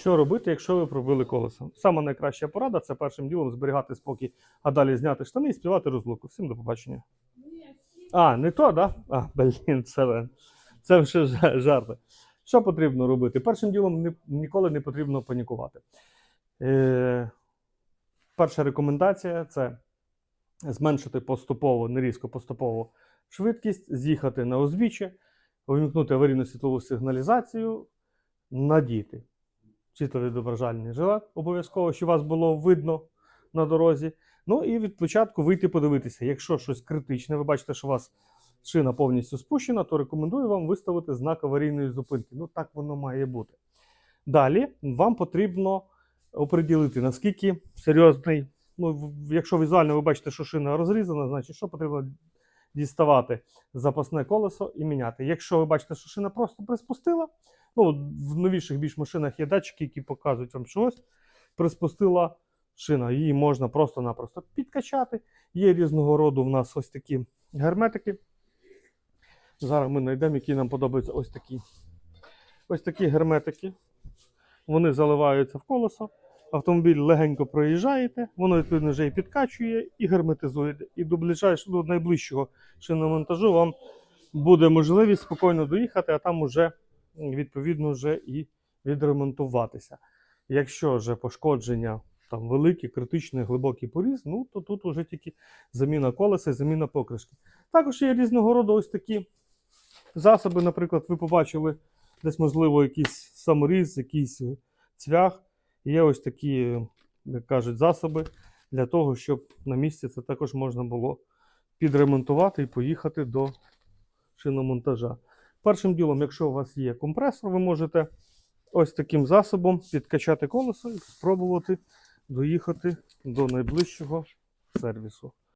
Що робити, якщо ви пробили колесо? Саме найкраща порада це першим ділом зберігати спокій, а далі зняти штани і співати розлуку. Всім до побачення. А, не то, да? А, блін, це, це вже жа- жарти. Що потрібно робити? Першим ділом ніколи не потрібно панікувати. Е, перша рекомендація це зменшити поступово, не різко поступово швидкість, з'їхати на узбіччя, увімкнути аварійну світлову сигналізацію, надіти світловідображальний жилет, обов'язково, щоб вас було видно на дорозі. Ну і від початку вийти подивитися. Якщо щось критичне, ви бачите, що у вас шина повністю спущена, то рекомендую вам виставити знак аварійної зупинки. Ну так воно має бути. Далі вам потрібно оприділити, наскільки серйозний. Ну, якщо візуально ви бачите, що шина розрізана, значить що потрібно діставати запасне колесо і міняти. Якщо ви бачите, що шина просто приспустила, ну в новіших більш машинах є датчики, які показують вам, що ось приспустила шина. Її можна просто-напросто підкачати. Є різного роду в нас ось такі герметики. Зараз ми знайдемо, які нам подобаються ось такі. Ось такі герметики. Вони заливаються в колесо. Автомобіль легенько проїжджаєте, воно відповідно вже і підкачує, і герметизує. І до ближайшого, до найближчого шиномонтажу вам буде можливість спокійно доїхати, а там уже відповідно вже і відремонтуватися. Якщо вже пошкодження там великі, критичний, глибокий поріз, ну то тут уже тільки заміна колеса і заміна покришки. Також є різного роду ось такі засоби. Наприклад, ви побачили десь, можливо, якийсь саморіз, якийсь цвях. Є ось такі, як кажуть, засоби для того, щоб на місці це також можна було підремонтувати і поїхати до шиномонтажа. Першим ділом, якщо у вас є компресор, ви можете ось таким засобом підкачати колесо і спробувати доїхати до найближчого сервісу.